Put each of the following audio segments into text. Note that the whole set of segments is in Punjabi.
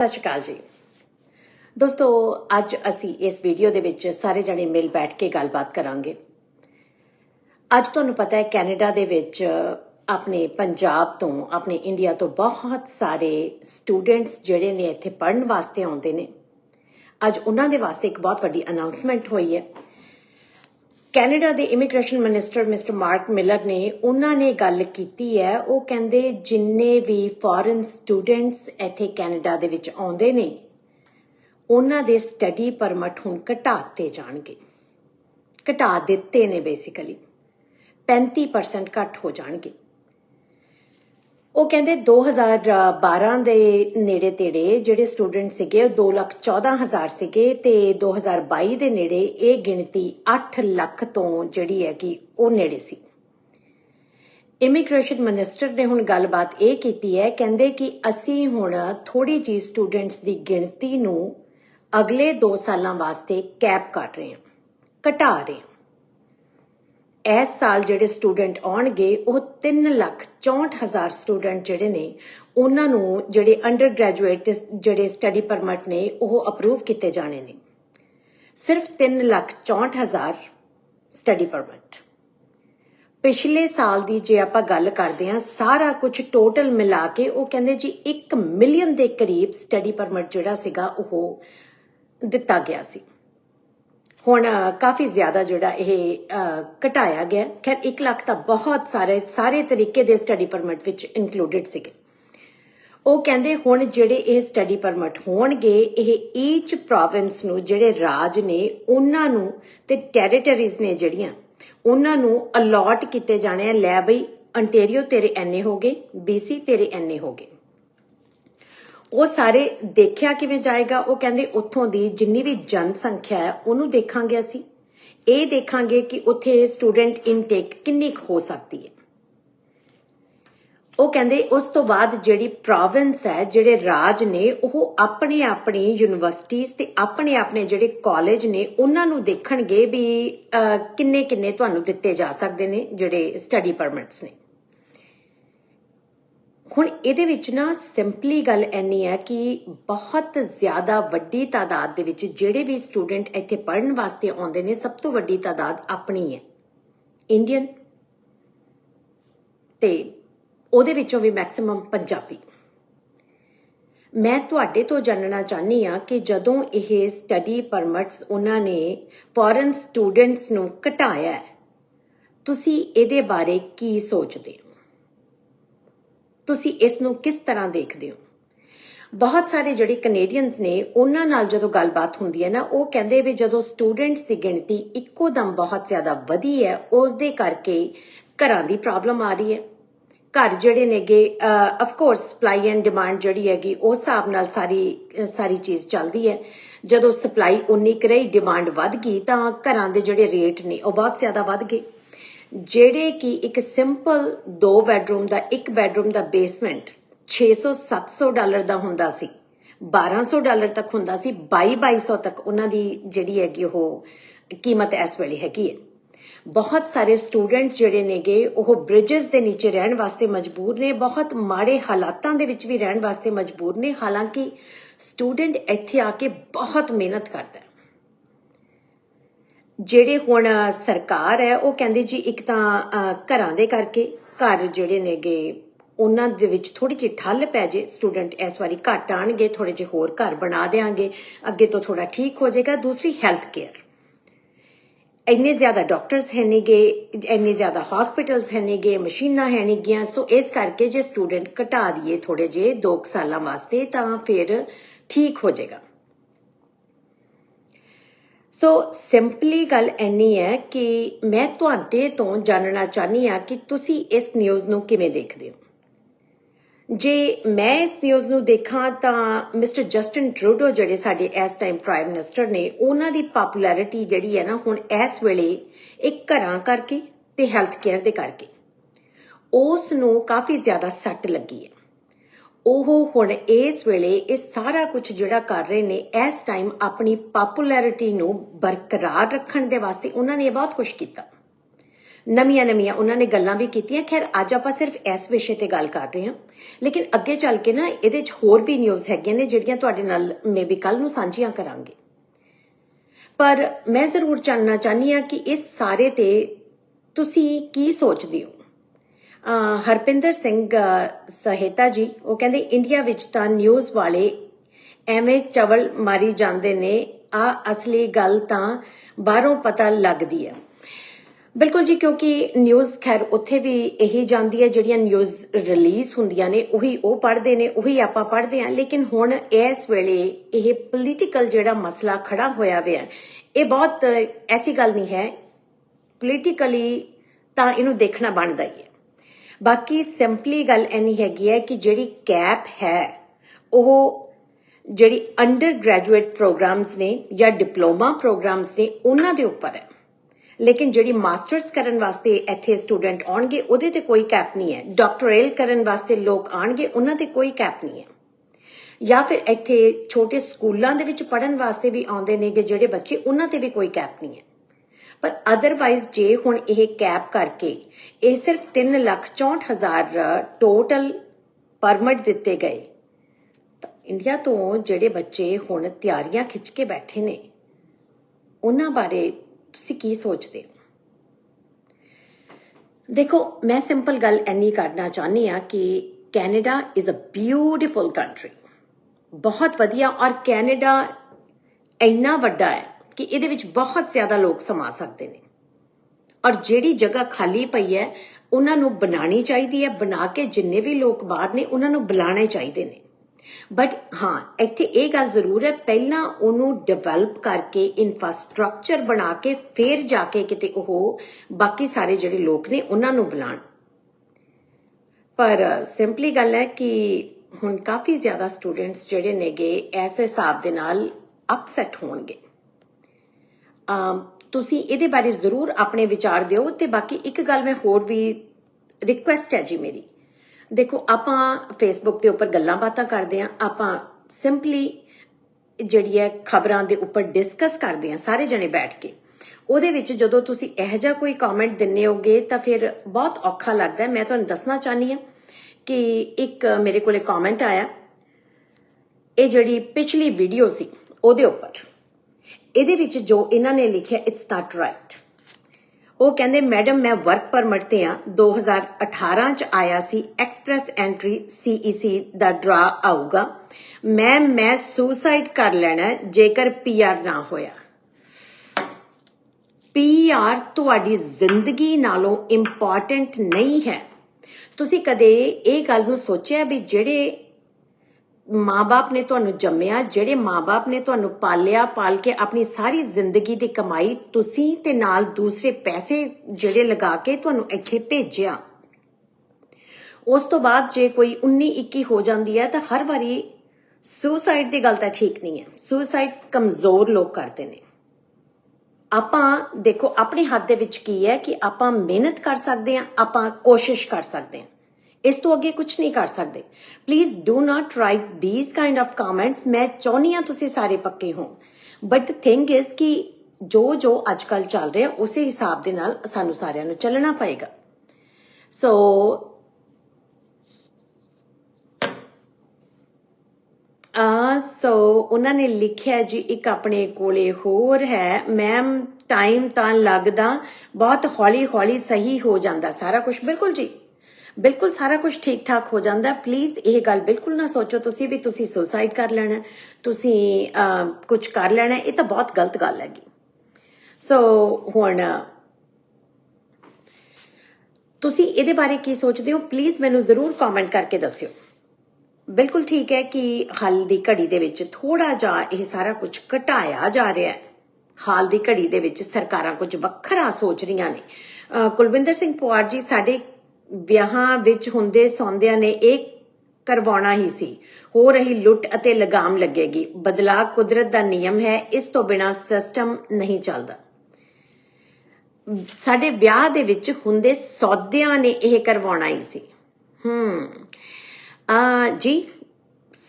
ਸਤਿ ਸ਼੍ਰੀ ਅਕਾਲ ਜੀ। ਦੋਸਤੋ, ਅੱਜ ਅਸੀਂ ਇਸ ਵੀਡੀਓ ਦੇ ਵਿੱਚ ਸਾਰੇ ਜਣੇ ਮਿਲ ਬੈਠ ਕੇ ਗੱਲਬਾਤ ਕਰਾਂਗੇ। ਅੱਜ ਤੁਹਾਨੂੰ ਪਤਾ ਹੈ, ਕੈਨੇਡਾ ਦੇ ਵਿੱਚ ਆਪਣੇ ਪੰਜਾਬ ਤੋਂ, ਆਪਣੇ ਇੰਡੀਆ ਤੋਂ ਬਹੁਤ ਸਾਰੇ ਸਟੂਡੈਂਟਸ ਜਿਹੜੇ ਨੇ ਇੱਥੇ ਪੜ੍ਹਨ ਵਾਸਤੇ ਆਉਂਦੇ ਨੇ। ਅੱਜ ਉਹਨਾਂ ਦੇ ਵਾਸਤੇ ਇੱਕ ਬਹੁਤ ਵੱਡੀ ਅਨਾਉਂਸਮੈਂਟ ਹੋਈ ਹੈ। ਕੈਨੇਡਾ ਦੇ immigration minister mister Mark Miller ਨੇ ਉਹਨਾਂ ਨੇ ਗੱਲ ਕੀਤੀ ਹੈ। ਉਹ ਕਹਿੰਦੇ ਜਿੰਨੇ ਵੀ ਫੋਰਨ ਸਟੂਡੈਂਟਸ ਇੱਥੇ ਕੈਨੇਡਾ ਦੇ ਵਿੱਚ ਆਉਂਦੇ ਨੇ, ਉਹਨਾਂ ਦੇ ਸਟੱਡੀ ਪਰਮਿਟ ਹੁਣ ਘਟਾਤੇ ਜਾਣਗੇ। ਘਟਾ ਦਿੱਤੇ ਨੇ ਬੇਸਿਕਲੀ 35% ਘੱਟ ਹੋ ਜਾਣਗੇ। ਉਹ ਕਹਿੰਦੇ 2012 ਦੇ ਨੇੜੇ ਤੇੜੇ ਜਿਹੜੇ ਸਟੂਡੈਂਟ ਸੀਗੇ, ਉਹ 214000 ਸੀਗੇ ਤੇ 2022 ਦੇ ਨੇੜੇ ਇਹ ਗਿਣਤੀ 8 ਲੱਖ ਤੋਂ ਜਿਹੜੀ ਹੈ ਕਿ ਉਹ ਨੇੜੇ ਸੀ। ਇਮੀਗ੍ਰੇਸ਼ਨ ਮਿਨਿਸਟਰ ਨੇ ਹੁਣ ਗੱਲਬਾਤ ਇਹ ਕੀਤੀ ਹੈ, ਕਹਿੰਦੇ ਕਿ ਅਸੀਂ ਹੁਣ ਥੋੜੀ ਜੀ ਸਟੂਡੈਂਟਸ ਦੀ ਗਿਣਤੀ ਨੂੰ ਅਗਲੇ 2 ਸਾਲਾਂ ਵਾਸਤੇ ਕੈਪ ਕਰ ਰਹੇ ਹਾਂ, ਘਟਾ ਰਹੇ ਹਾਂ। ਇਸ ਸਾਲ ਜਿਹੜੇ ਸਟੂਡੈਂਟ ਆਉਣਗੇ, ਉਹ 3 ਲੱਖ 64000 ਸਟੂਡੈਂਟ ਜਿਹੜੇ ਨੇ, ਉਹਨਾਂ ਨੂੰ ਜਿਹੜੇ ਅੰਡਰ ਗ੍ਰੈਜੂਏਟ ਤੇ ਜਿਹੜੇ ਸਟੱਡੀ ਪਰਮਿਟ ਨੇ, ਉਹ ਅਪਰੂਵ ਕੀਤੇ ਜਾਣੇ ਨੇ। ਸਿਰਫ 3 ਲੱਖ 64000 ਸਟੱਡੀ ਪਰਮਿਟ ਪਿਛਲੇ ਸਾਲ ਦੀ ਜੇ ਆਪਾਂ ਗੱਲ ਕਰਦੇ ਹਾਂ, ਸਾਰਾ ਕੁਝ ਟੋਟਲ ਮਿਲਾ ਕੇ ਉਹ ਕਹਿੰਦੇ ਜੀ 1 ਮਿਲੀਅਨ ਦੇ ਕਰੀਬ ਸਟੱਡੀ ਪਰਮਿਟ ਜਿਹੜਾ ਸੀਗਾ, ਉਹ ਦਿੱਤਾ ਗਿਆ ਸੀ। ਹੁਣ ਕਾਫੀ ਜ਼ਿਆਦਾ ਜਿਹੜਾ ਇਹ ਘਟਾਇਆ ਗਿਆ। ਖੈਰ 1 ਲੱਖ ਤਾਂ ਬਹੁਤ ਸਾਰੇ ਸਾਰੇ ਤਰੀਕੇ ਦੇ ਸਟੱਡੀ ਪਰਮਿਟ ਵਿੱਚ ਇਨਕਲੂਡਡ ਸੀਗੇ। ਉਹ ਕਹਿੰਦੇ ਹੁਣ ਜਿਹੜੇ ਇਹ ਸਟੱਡੀ ਪਰਮਿਟ ਹੋਣਗੇ, ਇਹ ਈਚ ਪ੍ਰੋਵਿੰਸ ਨੂੰ, ਜਿਹੜੇ ਰਾਜ ਨੇ, ਉਹਨਾਂ ਨੂੰ ਤੇ ਟੈਰੀਟਰੀਜ਼ ਨੇ ਜਿਹੜੀਆਂ, ਉਹਨਾਂ ਨੂੰ ਅਲਾਟ ਕੀਤੇ ਜਾਣੇ ਆ। ਲੈ ਬਈ ਅੰਟੇਰੀਓ ਤੇਰੇ ਐਨੇ ਹੋ ਗਏ ਬੀਸੀ ਤੇਰੇ ਐਨੇ ਹੋ ਗਏ। ਉਹ ਸਾਰੇ ਦੇਖਿਆ ਕਿਵੇਂ ਜਾਏਗਾ? ਉਹ ਕਹਿੰਦੇ ਉੱਥੋਂ ਦੀ ਜਿੰਨੀ ਵੀ ਜਨਸੰਖਿਆ ਹੈ, ਉਹਨੂੰ ਦੇਖਾਂਗੇ ਅਸੀਂ। ਇਹ ਦੇਖਾਂਗੇ ਕਿ ਉੱਥੇ ਸਟੂਡੈਂਟ ਇਨਟੇਕ ਕਿੰਨੀ ਕੁ ਹੋ ਸਕਦੀ ਹੈ। ਉਹ ਕਹਿੰਦੇ ਉਸ ਤੋਂ ਬਾਅਦ ਜਿਹੜੀ ਪ੍ਰੋਵਿੰਸ ਹੈ, ਜਿਹੜੇ ਰਾਜ ਨੇ, ਉਹ ਆਪਣੇ ਆਪਣੀ ਯੂਨੀਵਰਸਿਟੀਆਂ ਤੇ ਆਪਣੇ ਆਪਣੇ ਜਿਹੜੇ ਕਾਲਜ ਨੇ, ਉਹਨਾਂ ਨੂੰ ਦੇਖਣਗੇ ਵੀ ਕਿੰਨੇ ਕਿੰਨੇ ਤੁਹਾਨੂੰ ਦਿੱਤੇ ਜਾ ਸਕਦੇ ਨੇ ਜਿਹੜੇ ਸਟੱਡੀ ਪਰਮਿਟਸ ਨੇ। ਹੁਣ ਇਹਦੇ ਵਿੱਚ ਨਾ ਸਿੰਪਲੀ ਗੱਲ ਐਨੀ ਹੈ ਕਿ ਬਹੁਤ ਜ਼ਿਆਦਾ ਵੱਡੀ ਤਾਦਾਦ ਦੇ ਵਿੱਚ ਜਿਹੜੇ ਵੀ ਸਟੂਡੈਂਟ ਇੱਥੇ ਪੜ੍ਹਨ ਵਾਸਤੇ ਆਉਂਦੇ ਨੇ, ਸਭ ਤੋਂ ਵੱਡੀ ਤਾਦਾਦ ਆਪਣੀ ਹੈ। ਇੰਡੀਅਨ ਤੇ ਉਹਦੇ ਵਿੱਚੋਂ ਵੀ ਮੈਕਸਿਮਮ ਪੰਜਾਬੀ। ਮੈਂ ਤੁਹਾਡੇ ਤੋਂ ਜਾਣਨਾ ਚਾਹਨੀ ਆ ਕਿ ਜਦੋਂ ਇਹ ਸਟੱਡੀ ਪਰਮਿਟਸ ਉਹਨਾਂ ਨੇ ਫੋਰਨ ਸਟੂਡੈਂਟਸ ਨੂੰ ਘਟਾਇਆ ਤੁਸੀਂ ਇਹਦੇ ਬਾਰੇ ਕੀ ਸੋਚਦੇ ਹੋ? ਤੁਸੀਂ ਇਸ ਨੂੰ ਕਿਸ ਤਰ੍ਹਾਂ ਦੇਖਦੇ ਹੋ? ਬਹੁਤ ਸਾਰੇ ਜਿਹੜੇ ਕੈਨੇਡੀਅਨਸ ਨੇ, ਉਹਨਾਂ ਨਾਲ ਜਦੋਂ ਗੱਲਬਾਤ ਹੁੰਦੀ ਹੈ ਨਾ, ਉਹ ਕਹਿੰਦੇ ਵੀ ਜਦੋਂ ਸਟੂਡੈਂਟਸ ਦੀ ਗਿਣਤੀ ਇੱਕੋ ਦਮ ਬਹੁਤ ਜ਼ਿਆਦਾ ਵਧੀ ਹੈ ਉਸ ਦੇ ਕਰਕੇ ਘਰਾਂ ਦੀ ਪ੍ਰੋਬਲਮ ਆ ਰਹੀ ਹੈ। ਘਰ ਜਿਹੜੇ ਨੇਗੇ of course supply and demand ਜਿਹੜੀ ਹੈਗੀ ਉਸ ਹਿਸਾਬ ਨਾਲ ਸਾਰੀ ਸਾਰੀ ਚੀਜ਼ ਚੱਲਦੀ ਹੈ। ਜਦੋਂ ਸਪਲਾਈ ਉਨੀ ਕੁ ਰਹੀ ਡਿਮਾਂਡ ਵੱਧ ਗਈ, ਤਾਂ ਘਰਾਂ ਦੇ ਜਿਹੜੇ ਰੇਟ ਨੇ, ਉਹ ਬਹੁਤ ਜ਼ਿਆਦਾ ਵੱਧ ਗਏ। ਜਿਹੜੇ ਕਿ ਇੱਕ ਸਿੰਪਲ ਦੋ ਬੈਡਰੂਮ ਦਾ, ਇੱਕ ਬੈਡਰੂਮ ਦਾ ਬੇਸਮੈਂਟ 600 700 ਡਾਲਰ ਦਾ ਹੁੰਦਾ ਸੀ 1200 ਡਾਲਰ ਤੱਕ ਹੁੰਦਾ ਸੀ 22 2200 ਤੱਕ ਉਹਨਾਂ ਦੀ ਜਿਹੜੀ ਹੈਗੀ ਉਹ ਕੀਮਤ ਇਸ ਵੇਲੇ ਹੈਗੀ ਹੈ। ਬਹੁਤ ਸਾਰੇ ਸਟੂਡੈਂਟਸ ਜਿਹੜੇ ਨੇਗੇ, ਉਹ ਬ੍ਰਿਜਸ ਦੇ ਨੀਚੇ ਰਹਿਣ ਵਾਸਤੇ ਮਜਬੂਰ ਨੇ, ਬਹੁਤ ਮਾੜੇ ਹਾਲਾਤਾਂ ਦੇ ਵਿੱਚ ਵੀ ਰਹਿਣ ਵਾਸਤੇ ਮਜਬੂਰ ਨੇ, ਹਾਲਾਂਕਿ ਸਟੂਡੈਂਟ ਇੱਥੇ ਆ ਕੇ ਬਹੁਤ ਮਿਹਨਤ ਕਰਦਾ ਹੈ। ਜਿਹੜੇ ਹੁਣ ਸਰਕਾਰ ਹੈ, ਉਹ ਕਹਿੰਦੇ ਜੀ ਇੱਕ ਤਾਂ ਘਰਾਂ ਦੇ ਕਰਕੇ ਘਰ ਜਿਹੜੇ ਨੇਗੇ, ਉਹਨਾਂ ਦੇ ਵਿੱਚ ਥੋੜੀ ਜਿਹੀ ਠੱਲ ਪੈ ਜੇ, ਸਟੂਡੈਂਟ ਇਸ ਵਾਰੀ ਘੱਟ ਆਣਗੇ ਥੋੜੇ ਜਿਹੇ ਹੋਰ ਘਰ ਬਣਾ ਦੇਾਂਗੇ ਅੱਗੇ ਤੋਂ ਥੋੜਾ ਠੀਕ ਹੋ ਜਾਏਗਾ। ਦੂਸਰੀ ਹੈਲਥ ਕੇਅਰ ਇੰਨੇ ਜ਼ਿਆਦਾ ਡਾਕਟਰਸ ਹੈ ਨਹੀਂਗੇ ਇੰਨੇ ਜ਼ਿਆਦਾ ਹਸਪੀਟਲਸ ਹੈ ਨਹੀਂਗੇ ਮਸ਼ੀਨਾਂ ਹੈ ਨਹੀਂਗੀਆਂ ਸੋ ਇਸ ਕਰਕੇ ਜੇ ਸਟੂਡੈਂਟ ਘਟਾ ਦਈਏ ਥੋੜੇ ਜੇ 2 ਸਾਲਾਂ ਵਾਸਤੇ, ਤਾਂ ਫਿਰ ਠੀਕ ਹੋ ਜਾਏਗਾ। ਸੋ ਸਿੰਪਲੀ ਗੱਲ ਐਨੀ ਹੈ ਕਿ ਮੈਂ ਤੁਹਾਡੇ ਤੋਂ ਜਾਣਨਾ ਚਾਹਨੀ ਆ ਕਿ ਤੁਸੀਂ ਇਸ ਨਿਊਜ਼ ਨੂੰ ਕਿਵੇਂ ਦੇਖਦੇ ਹੋ। ਜੇ ਮੈਂ ਇਸ ਨਿਊਜ਼ ਨੂੰ ਦੇਖਾਂ ਤਾਂ ਮਿਸਟਰ ਜਸਟਿਨ ਟਰੂਡੋ ਜਿਹੜੇ ਸਾਡੇ ਇਸ ਟਾਈਮ ਪ੍ਰਾਈਮ ਮਿਨਿਸਟਰ ਨੇ, ਉਹਨਾਂ ਦੀ ਪਪੂਲੈਰਿਟੀ ਜਿਹੜੀ ਹੈ ਨਾ ਹੁਣ ਇਸ ਵੇਲੇ ਇੱਕ ਘਰਾਂ ਕਰਕੇ ਤੇ ਹੈਲਥ ਕੇਅਰ ਦੇ ਕਰਕੇ। ਉਸ ਨੂੰ ਕਾਫੀ ਜ਼ਿਆਦਾ ਸੱਟ ਲੱਗੀ ਹੈ। ਉਹ ਹੁਣ ਇਸ ਵੇਲੇ ਇਹ ਸਾਰਾ ਕੁਝ ਜਿਹੜਾ ਕਰ ਰਹੇ ਨੇ, ਇਸ ਟਾਈਮ ਆਪਣੀ ਪਪੂਲੈਰਿਟੀ ਨੂੰ ਬਰਕਰਾਰ ਰੱਖਣ ਦੇ ਵਾਸਤੇ ਉਹਨਾਂ ਨੇ ਇਹ ਬਹੁਤ ਕੁਝ ਕੀਤਾ। ਨਵੀਆਂ ਨਵੀਆਂ ਉਹਨਾਂ ਨੇ ਗੱਲਾਂ ਵੀ ਕੀਤੀਆਂ। ਖੈਰ, ਅੱਜ ਆਪਾਂ ਸਿਰਫ ਇਸ ਵਿਸ਼ੇ ਤੇ ਗੱਲ ਕਰ ਰਹੇ ਹਾਂ। ਲੇਕਿਨ ਅੱਗੇ ਚੱਲ ਕੇ ਨਾ ਇਹਦੇ 'ਚ ਹੋਰ ਵੀ ਨਿਊਜ਼ ਹੈਗੀਆਂ ਨੇ, ਜਿਹੜੀਆਂ ਤੁਹਾਡੇ ਨਾਲ ਮੇਬੀ ਕੱਲ ਨੂੰ ਸਾਂਝੀਆਂ ਕਰਾਂਗੇ। ਪਰ ਮੈਂ ਜ਼ਰੂਰ ਜਾਣਨਾ ਚਾਹਨੀ ਆ ਕਿ ਇਸ ਸਾਰੇ ਤੇ ਤੁਸੀਂ ਕੀ ਸੋਚਦੇ ਹੋ? ਹਰਪਿੰਦਰ ਸਿੰਘ ਸਹੇਤਾ ਜੀ, ਉਹ ਕਹਿੰਦੇ ਇੰਡੀਆ ਵਿੱਚ ਤਾਂ ਨਿਊਜ਼ ਵਾਲੇ ਐਵੇਂ ਚਵਲ ਮਾਰੀ ਜਾਂਦੇ ਨੇ, ਆ ਅਸਲੀ ਗੱਲ ਤਾਂ ਬਾਹਰੋਂ ਪਤਾ ਲੱਗਦੀ ਹੈ। ਬਿਲਕੁਲ ਜੀ, ਕਿਉਂਕਿ ਨਿਊਜ਼ ਖੈਰ ਉੱਥੇ ਵੀ ਇਹੀ ਜਾਂਦੀ ਹੈ, ਜਿਹੜੀਆਂ ਨਿਊਜ਼ ਰਿਲੀਜ਼ ਹੁੰਦੀਆਂ ਨੇ, ਉਹੀ ਉਹ ਪੜ੍ਹਦੇ ਨੇ, ਉਹੀ ਆਪਾਂ ਪੜ੍ਹਦੇ ਹਾਂ। ਲੇਕਿਨ ਹੁਣ ਇਸ ਵੇਲੇ ਇਹ ਪੋਲੀਟੀਕਲ ਜਿਹੜਾ ਮਸਲਾ ਖੜਾ ਹੋਇਆ ਹੋਇਆ, ਇਹ ਬਹੁਤ ਐਸੀ ਗੱਲ ਨਹੀਂ ਹੈ ਪੋਲੀਟੀਕਲੀ ਤਾਂ ਇਹਨੂੰ ਦੇਖਣਾ ਬਣਦਾ ਹੀ ਹੈ। ਬਾਕੀ ਸਿੰਪਲੀ ਗੱਲ ਐਨੀ ਹੈਗੀ ਹੈ ਕਿ ਜਿਹੜੀ ਕੈਪ ਹੈ, ਉਹ ਜਿਹੜੀ ਅੰਡਰ ਗ੍ਰੈਜੂਏਟ ਪ੍ਰੋਗਰਾਮਸ ਨੇ ਜਾਂ ਡਿਪਲੋਮਾ ਪ੍ਰੋਗਰਾਮਸ ਨੇ, ਉਹਨਾਂ ਦੇ ਉੱਪਰ ਹੈ। ਲੇਕਿਨ ਜਿਹੜੀ ਮਾਸਟਰਸ ਕਰਨ ਵਾਸਤੇ ਇੱਥੇ ਸਟੂਡੈਂਟ ਆਉਣਗੇ, ਉਹਦੇ ਤੇ ਕੋਈ ਕੈਪ ਨਹੀਂ ਹੈ। ਡਾਕਟਰੇਲ ਕਰਨ ਵਾਸਤੇ ਲੋਕ ਆਣਗੇ ਉਹਨਾਂ ਤੇ ਕੋਈ ਕੈਪ ਨਹੀਂ ਹੈ। ਜਾਂ ਫਿਰ ਇੱਥੇ ਛੋਟੇ ਸਕੂਲਾਂ ਦੇ ਵਿੱਚ ਪੜਨ ਵਾਸਤੇ ਵੀ ਆਉਂਦੇ ਨੇਗੇ ਜਿਹੜੇ ਬੱਚੇ, ਉਹਨਾਂ ਤੇ ਵੀ ਕੋਈ ਕੈਪ ਨਹੀਂ ਹੈ। ਪਰ ਅਦਰਵਾਈਜ਼ ਜੇ ਹੁਣ ਇਹ ਕੈਪ ਕਰਕੇ ਇਹ ਸਿਰਫ 3 ਲੱਖ 64 ਹਜ਼ਾਰ ਟੋਟਲ ਪਰਮਿਟ ਦਿੱਤੇ ਗਏ ਇੰਡੀਆ ਤੋਂ ਜਿਹੜੇ ਬੱਚੇ ਹੁਣ ਤਿਆਰੀਆਂ ਖਿੱਚ ਕੇ ਬੈਠੇ ਨੇ, ਉਹਨਾਂ ਬਾਰੇ ਤੁਸੀਂ ਕੀ ਸੋਚਦੇ ਹੋ? ਦੇਖੋ, ਮੈਂ ਸਿੰਪਲ ਗੱਲ ਐਨੀ ਕਰਨਾ ਚਾਹਨੀ ਆ ਕਿ Canada is a beautiful country ਬਹੁਤ ਵਧੀਆ ਔਰ ਕੈਨੇਡਾ ਇੰਨਾ ਵੱਡਾ ਹੈ ਕਿ ਇਹਦੇ ਵਿੱਚ ਬਹੁਤ ਜ਼ਿਆਦਾ ਲੋਕ ਸਮਾ ਸਕਦੇ ਨੇ। ਔਰ ਜਿਹੜੀ ਜਗ੍ਹਾ ਖਾਲੀ ਪਈ ਹੈ, ਉਹਨਾਂ ਨੂੰ ਬਣਾਣੀ ਚਾਹੀਦੀ ਹੈ, ਬਣਾ ਕੇ ਜਿੰਨੇ ਵੀ ਲੋਕ ਬਾਹਰ ਨੇ, ਉਹਨਾਂ ਨੂੰ ਬੁਲਾਣੇ ਚਾਹੀਦੇ ਨੇ। ਬਟ ਹਾਂ, ਇੱਥੇ ਇਹ ਗੱਲ ਜ਼ਰੂਰ ਹੈ, ਪਹਿਲਾਂ ਉਹਨੂੰ ਡਿਵੈਲਪ ਕਰਕੇ ਇਨਫਰਾਸਟ੍ਰਕਚਰ ਬਣਾ ਕੇ, ਫਿਰ ਜਾ ਕੇ ਕਿਤੇ ਉਹ ਬਾਕੀ ਸਾਰੇ ਜਿਹੜੇ ਲੋਕ ਨੇ, ਉਹਨਾਂ ਨੂੰ ਬੁਲਾਣ ਪਰ ਸਿੰਪਲੀ ਗੱਲ ਹੈ ਕਿ ਹੁਣ ਕਾਫੀ ਜ਼ਿਆਦਾ ਸਟੂਡੈਂਟਸ ਜਿਹੜੇ ਨੇਗੇ ਐਸੇ ਹਿਸਾਬ ਦੇ ਨਾਲ ਅਪਸੈਟ ਹੋਣਗੇ। ਤੁਸੀਂ ਇਹਦੇ ਬਾਰੇ ਜ਼ਰੂਰ ਆਪਣੇ ਵਿਚਾਰ ਦਿਓ ਤੇ ਬਾਕੀ ਇੱਕ ਗੱਲ ਮੈਂ ਹੋਰ ਵੀ ਰਿਕੁਐਸਟ ਹੈ ਜੀ ਮੇਰੀ। ਦੇਖੋ, ਆਪਾਂ ਫੇਸਬੁੱਕ ਦੇ ਉੱਪਰ ਗੱਲਾਂ ਬਾਤਾਂ ਕਰਦੇ ਆਂ ਆਪਾਂ ਸਿੰਪਲੀ ਜਿਹੜੀ ਹੈ ਖਬਰਾਂ ਦੇ ਉੱਪਰ ਡਿਸਕਸ ਕਰਦੇ ਆਂ ਸਾਰੇ ਜਣੇ ਬੈਠ ਕੇ। ਉਹਦੇ ਵਿੱਚ ਜਦੋਂ ਤੁਸੀਂ ਇਹੋ ਜਿਹਾ ਕੋਈ ਕਮੈਂਟ ਦਿੰਨੇ ਹੋਗੇ ਤਾਂ ਫਿਰ ਬਹੁਤ ਔਖਾ ਲੱਗਦਾ ਮੈਂ ਤੁਹਾਨੂੰ ਦੱਸਣਾ ਚਾਹਨੀ ਹਾਂ ਕਿ ਇੱਕ ਮੇਰੇ ਕੋਲੇ ਕਮੈਂਟ ਆਇਆ, ਇਹ ਜਿਹੜੀ ਪਿਛਲੀ ਵੀਡੀਓ ਸੀ, ਉਹਦੇ ਉੱਪਰ। ਇਹਦੇ ਵਿੱਚ ਜੋ ਇਹਨਾਂ ਨੇ ਲਿਖਿਆ ਇਟਸ ਨਾਟ ਰਾਈਟ ਉਹ ਕਹਿੰਦੇ, ਮੈਡਮ, ਮੈਂ ਵਰਕ ਪਰਮਿਟ ਤੇ ਆ 2018 ਚ ਆਇਆ ਸੀ, ਐਕਸਪ੍ਰੈਸ ਐਂਟਰੀ ਸੀਈਸੀ ਦਾ ਡਰਾ ਆਊਗਾ। ਮੈਂ ਮੈਂ ਸੁਸਾਈਡ ਕਰ ਲੈਣਾ ਹੈ, ਜੇਕਰ ਪੀਆਰ ਨਾ ਹੋਇਆ। ਪੀਆਰ ਤੁਹਾਡੀ ਜ਼ਿੰਦਗੀ ਨਾਲੋਂ ਇੰਪੋਰਟੈਂਟ ਨਹੀਂ ਹੈ। ਤੁਸੀਂ ਕਦੇ ਇਹ ਗੱਲ ਨੂੰ ਸੋਚਿਆ ਵੀ ਜਿਹੜੇ ਮਾਪੇ ਨੇ ਤੁਹਾਨੂੰ ਜੰਮਿਆ, ਜਿਹੜੇ ਮਾਪੇ ਨੇ ਤੁਹਾਨੂੰ ਪਾਲਿਆ, ਪਾਲ ਕੇ ਆਪਣੀ ਸਾਰੀ ਜ਼ਿੰਦਗੀ ਦੀ ਕਮਾਈ ਤੁਸੀਂ ਤੇ ਨਾਲ ਦੂਸਰੇ ਪੈਸੇ ਜਿਹੜੇ ਲਗਾ ਕੇ ਤੁਹਾਨੂੰ ਇੱਥੇ ਭੇਜਿਆ। ਉਸ ਤੋਂ ਬਾਅਦ ਜੇ ਕੋਈ 19 21 ਹੋ ਜਾਂਦੀ ਹੈ ਤਾਂ ਹਰ ਵਾਰੀ ਸੁਸਾਈਡ ਦੀ ਗੱਲ ਤਾਂ ਠੀਕ ਨਹੀਂ ਹੈ। ਸੁਸਾਈਡ ਕਮਜ਼ੋਰ ਲੋਕ ਕਰਦੇ ਨੇ। ਆਪਾਂ ਦੇਖੋ, ਆਪਣੇ ਹੱਥ ਦੇ ਵਿੱਚ ਕੀ ਹੈ ਕਿ ਆਪਾਂ ਮਿਹਨਤ ਕਰ ਸਕਦੇ ਹਾਂ, ਆਪਾਂ ਕੋਸ਼ਿਸ਼ ਕਰ ਸਕਦੇ ਹਾਂ। ਇਸ ਤੋਂ ਅੱਗੇ ਕੁਝ ਨਹੀਂ ਕਰ ਸਕਦੇ। Please do not write this kind of comments ਮੈਂ ਚਾਹੁੰਦੀ ਹਾਂ ਤੁਸੀਂ ਸਾਰੇ ਪੱਕੇ ਹੋ ਬਟ ਥਿੰਗ ਇਜ਼ ਕਿ ਜੋ ਜੋ ਅੱਜ ਕੱਲ ਚੱਲ ਰਿਹਾ, ਉਸੇ ਹਿਸਾਬ ਦੇ ਨਾਲ ਸਾਨੂੰ ਸਾਰਿਆਂ ਨੂੰ ਚੱਲਣਾ ਪਏਗਾ। ਸੋ ਆ ਸੋ ਉਹਨਾਂ ਨੇ ਲਿਖਿਆ ਜੀ, ਇੱਕ ਆਪਣੇ ਕੋਲੇ ਹੋਰ ਹੈ। ਮੈਮ ਟਾਈਮ ਤਾਂ ਲੱਗਦਾ, ਬਹੁਤ ਹੌਲੀ ਹੌਲੀ ਸਹੀ ਹੋ ਜਾਂਦਾ ਸਾਰਾ ਕੁਝ ਬਿਲਕੁਲ ਜੀ। ਬਿਲਕੁਲ ਸਾਰਾ ਕੁਝ ਠੀਕ ਠਾਕ ਹੋ ਜਾਂਦਾ। ਪਲੀਜ਼ ਇਹ ਗੱਲ ਬਿਲਕੁਲ ਨਾ ਸੋਚੋ ਤੁਸੀਂ ਵੀ ਤੁਸੀਂ ਸੁਸਾਈਡ ਕਰ ਲੈਣਾ ਤੁਸੀਂ ਕੁਝ ਕਰ ਲੈਣਾ ਇਹ ਤਾਂ ਬਹੁਤ ਗਲਤ ਗੱਲ ਹੈਗੀ। ਸੋ ਹੁਣ, ਤੁਸੀਂ ਇਹਦੇ ਬਾਰੇ ਕੀ ਸੋਚਦੇ ਹੋ? ਪਲੀਜ਼ ਮੈਨੂੰ ਜ਼ਰੂਰ ਕਮੈਂਟ ਕਰਕੇ ਦੱਸਿਓ। ਬਿਲਕੁਲ ਠੀਕ ਹੈ ਕਿ ਹਾਲ ਦੀ ਘੜੀ ਦੇ ਵਿੱਚ ਥੋੜਾ ਜਿਹਾ ਇਹ ਸਾਰਾ ਕੁਝ ਘਟਾਇਆ ਜਾ ਰਿਹਾ ਹੈ। ਹਾਲ ਦੀ ਘੜੀ ਦੇ ਵਿੱਚ ਸਰਕਾਰਾਂ ਕੁਝ ਵੱਖਰਾ ਸੋਚ ਰਹੀਆਂ ਨੇ। ਕੁਲਵਿੰਦਰ ਸਿੰਘ ਪਵਾਰ ਜੀ, ਸਾਡੇ ਵਿਆਹਾਂ ਵਿੱਚ ਹੁੰਦੇ ਸੌਂਦਿਆਂ ਨੇ ਇਹ ਕਰਵਾਉਣਾ ਹੀ ਸੀ। ਹੋ ਰਹੀ ਲੁੱਟ ਅਤੇ ਲਗਾਮ ਲੱਗੇਗੀ। ਬਦਲਾਅ ਕੁਦਰਤ ਦਾ ਨਿਯਮ ਹੈ। ਇਸ ਤੋਂ ਬਿਨਾ ਸਿਸਟਮ ਨਹੀਂ ਚੱਲਦਾ। ਸਾਡੇ ਵਿਆਹ ਦੇ ਵਿੱਚ ਹੁੰਦੇ ਸੌਦਿਆਂ ਨੇ ਇਹ ਕਰਵਾਉਣਾ ਹੀ ਸੀ। ਹਮ ਆ ਜੀ,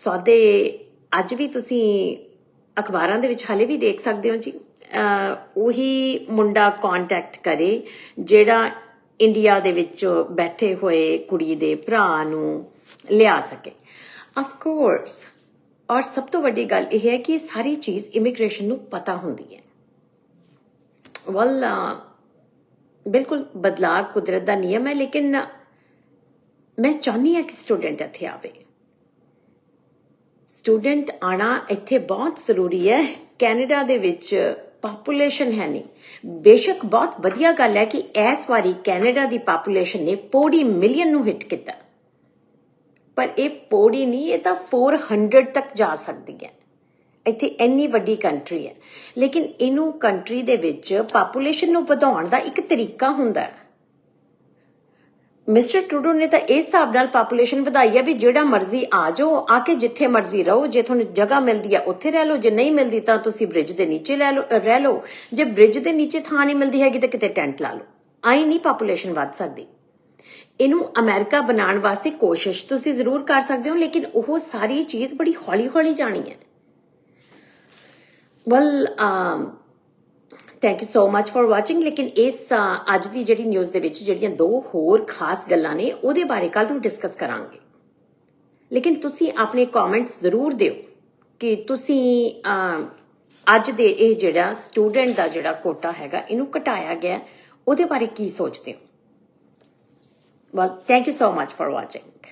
ਸੌਦੇ ਅੱਜ ਵੀ ਤੁਸੀਂ ਅਖਬਾਰਾਂ ਦੇ ਵਿੱਚ ਹਾਲੇ ਵੀ ਦੇਖ ਸਕਦੇ ਹੋ ਜੀ। ਅਹ ਉਹੀ ਮੁੰਡਾ ਕੰਟੈਕਟ ਕਰੇ ਜਿਹੜਾ ਇੰਡੀਆ ਦੇ ਵਿੱਚ ਬੈਠੇ ਹੋਏ ਕੁੜੀ ਦੇ ਭਰਾ ਨੂੰ ਲਿਆ ਸਕੇ। ਆਫ ਕੋਰਸ ਔਰ ਸਭ ਤੋਂ ਵੱਡੀ ਗੱਲ ਇਹ ਹੈ ਕਿ ਇਹ ਸਾਰੀ ਚੀਜ਼ ਇਮੀਗ੍ਰੇਸ਼ਨ ਨੂੰ ਪਤਾ ਹੁੰਦੀ ਹੈ। ਵੱਲ, ਬਿਲਕੁਲ ਬਦਲਾਅ ਕੁਦਰਤ ਦਾ ਨਿਯਮ ਹੈ, ਲੇਕਿਨ ਮੈਂ ਚਾਹੁੰਦੀ ਹਾਂ ਕਿ ਸਟੂਡੈਂਟ ਇੱਥੇ ਆਵੇ। ਸਟੂਡੈਂਟ ਆਣਾ ਇੱਥੇ ਬਹੁਤ ਜ਼ਰੂਰੀ ਹੈ। ਕੈਨੇਡਾ ਦੇ ਵਿੱਚ ਪਾਪੂਲੇਸ਼ਨ ਹੈ ਨਹੀਂ। ਬੇਸ਼ੱਕ ਬਹੁਤ ਵਧੀਆ ਗੱਲ ਹੈ ਕਿ ਇਸ ਵਾਰੀ ਕੈਨੇਡਾ ਦੀ ਪਾਪੂਲੇਸ਼ਨ ਨੇ 40 ਮਿਲੀਅਨ ਨੂੰ ਹਿੱਟ ਕੀਤਾ। ਪਰ ਇਹ 40 ਨਹੀਂ, ਇਹ ਤਾਂ 400 ਤੱਕ ਜਾ ਸਕਦੀ ਹੈ। ਇੱਥੇ ਇੰਨੀ ਵੱਡੀ ਕੰਟਰੀ ਹੈ। ਲੇਕਿਨ ਇਹਨੂੰ ਕੰਟਰੀ ਦੇ ਵਿੱਚ ਪਾਪੂਲੇਸ਼ਨ ਨੂੰ ਵਧਾਉਣ ਦਾ ਇੱਕ ਤਰੀਕਾ ਹੁੰਦਾ ਹੈ। ਮਿਸਟਰ ਟਰੂਡੋ ਨੇ ਤਾਂ ਇਸ ਹਿਸਾਬ ਨਾਲ ਪਾਪੂਲੇਸ਼ਨ ਵਧਾਈ ਹੈ ਵੀ ਜਿਹੜਾ ਮਰਜ਼ੀ ਆ ਜਾਓ, ਆ ਕੇ ਜਿੱਥੇ ਮਰਜ਼ੀ ਰਹੋ, ਜੇ ਤੁਹਾਨੂੰ ਜਗ੍ਹਾ ਮਿਲਦੀ ਹੈ ਉੱਥੇ ਰਹਿ ਲਓ, ਜੇ ਨਹੀਂ ਮਿਲਦੀ ਤਾਂ ਤੁਸੀਂ ਬ੍ਰਿਜ ਦੇ ਨੀਚੇ ਲੈ ਲਓ ਰਹਿ ਲਓ। ਜੇ ਬ੍ਰਿਜ ਦੇ ਨੀਚੇ ਥਾਂ ਨਹੀਂ ਮਿਲਦੀ ਹੈਗੀ ਤਾਂ ਕਿਤੇ ਟੈਂਟ ਲਾ ਲਓ। ਆਈ ਨਹੀਂ ਪਾਪੂਲੇਸ਼ਨ ਵੱਧ ਸਕਦੀ। ਇਹਨੂੰ ਅਮਰੀਕਾ ਬਣਾਉਣ ਵਾਸਤੇ ਕੋਸ਼ਿਸ਼ ਤੁਸੀਂ ਜ਼ਰੂਰ ਕਰ ਸਕਦੇ ਹੋ, ਲੇਕਿਨ ਉਹ ਸਾਰੀ ਚੀਜ਼ ਬੜੀ ਹੌਲੀ-ਹੌਲੀ ਜਾਣੀ ਹੈ। Well um, thank you so much for watching ਲੇਕਿਨ ਇਸ ਅੱਜ ਦੀ ਜਿਹੜੀ ਨਿਊਜ਼ ਦੇ ਵਿੱਚ ਜਿਹੜੀਆਂ ਦੋ ਹੋਰ ਖਾਸ ਗੱਲਾਂ ਨੇ, ਉਹਦੇ ਬਾਰੇ ਕੱਲ ਨੂੰ ਡਿਸਕਸ ਕਰਾਂਗੇ। ਲੇਕਿਨ ਤੁਸੀਂ ਆਪਣੇ ਕਮੈਂਟਸ ਜ਼ਰੂਰ ਦਿਓ ਕਿ ਤੁਸੀਂ ਅੱਜ ਦੇ ਇਹ ਜਿਹੜਾ ਸਟੂਡੈਂਟ ਦਾ ਜਿਹੜਾ ਕੋਟਾ ਹੈਗਾ, ਇਹਨੂੰ ਘਟਾਇਆ ਗਿਆ। ਉਹਦੇ ਬਾਰੇ ਕੀ ਸੋਚਦੇ ਹੋ? Well thank you so much for watching